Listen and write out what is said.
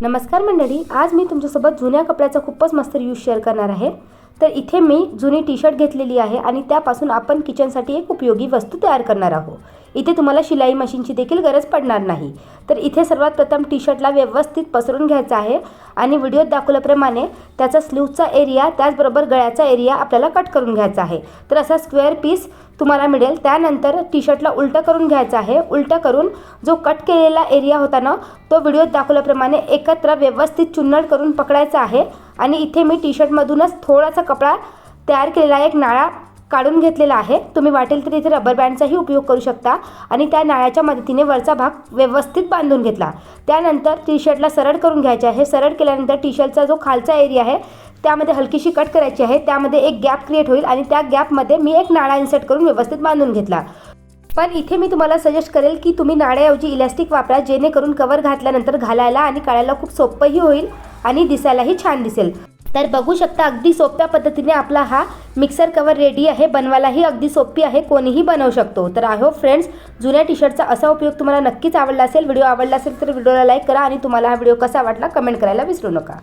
नमस्कार मंडळी आज मी तुमच्यासोबत जुन्या कपड्याचा खूपच मस्त यूज शेअर करणार आहे. तर इथे मी जुनी टी शर्ट घेतलेली आहे आणि त्यापासून आपण किचनसाठी एक उपयोगी वस्तू तयार करणार आहोत. इथे तुम्हाला शिलाई मशीनची देखील गरज पडणार नाही. तर इथे सर्वात प्रथम टी शर्टला व्यवस्थित पसरून घ्यायचा आहे आणि व्हिडिओत दाखवल्याप्रमाणे त्याचा स्लीवचा एरिया त्याचबरोबर गळ्याचा एरिया आपल्याला कट करून घ्यायचा आहे. तर असा स्क्वेअर पीस तुम्हाला मिळेल. त्यानंतर टी शर्टला उलटं करून घ्यायचं आहे. उलटं करून जो कट केलेला एरिया होता ना तो व्हिडिओत दाखवल्याप्रमाणे एकत्र व्यवस्थित चुन्नड करून पकडायचा आहे. आणि इथे मी टी शर्टमधूनच थोडासा कपडा तयार केलेला एक नाळा काढून घेतलेला आहे. तुम्ही वाटेल तर इथे रबर बँडचाही उपयोग करू शकता आणि त्या नाळ्याच्या मदतीने वरचा भाग व्यवस्थित बांधून घेतला. त्यानंतर टी शर्टला सरळ करून घ्यायचे आहे. सरळ केल्यानंतर टी शर्टचा जो खालचा एरिया आहे त्यामध्ये हलकीशी कट करायची आहे. त्यामध्ये एक गॅप क्रिएट होईल आणि त्या गॅपमध्ये मी एक नाळा इन्सर्ट करून व्यवस्थित बांधून घेतला. पण इथे मी तुम्हाला सजेस्ट करेल की तुम्ही नाळ्याऐवजी इलॅस्टिक वापरा जेणेकरून कवर घातल्यानंतर घालायला आणि काढायला खूप सोपंही होईल आणि दिसायलाही छान दिसेल. तर बघू शकता अगदी सोप्या पद्धतीने आपला हा मिक्सर कवर रेडी आहे. बनवायलाही अगदी सोपी आहे. कोणीही बनवू शकतो. तर आय होप फ्रेंड्स जुन्या टी शर्टचा असा उपयोग तुम्हाला नक्कीच आवडला असेल. व्हिडिओ आवडला असेल तर व्हिडिओला लाईक करा आणि तुम्हाला हा व्हिडिओ कसा वाटला कमेंट करायला विसरू नका.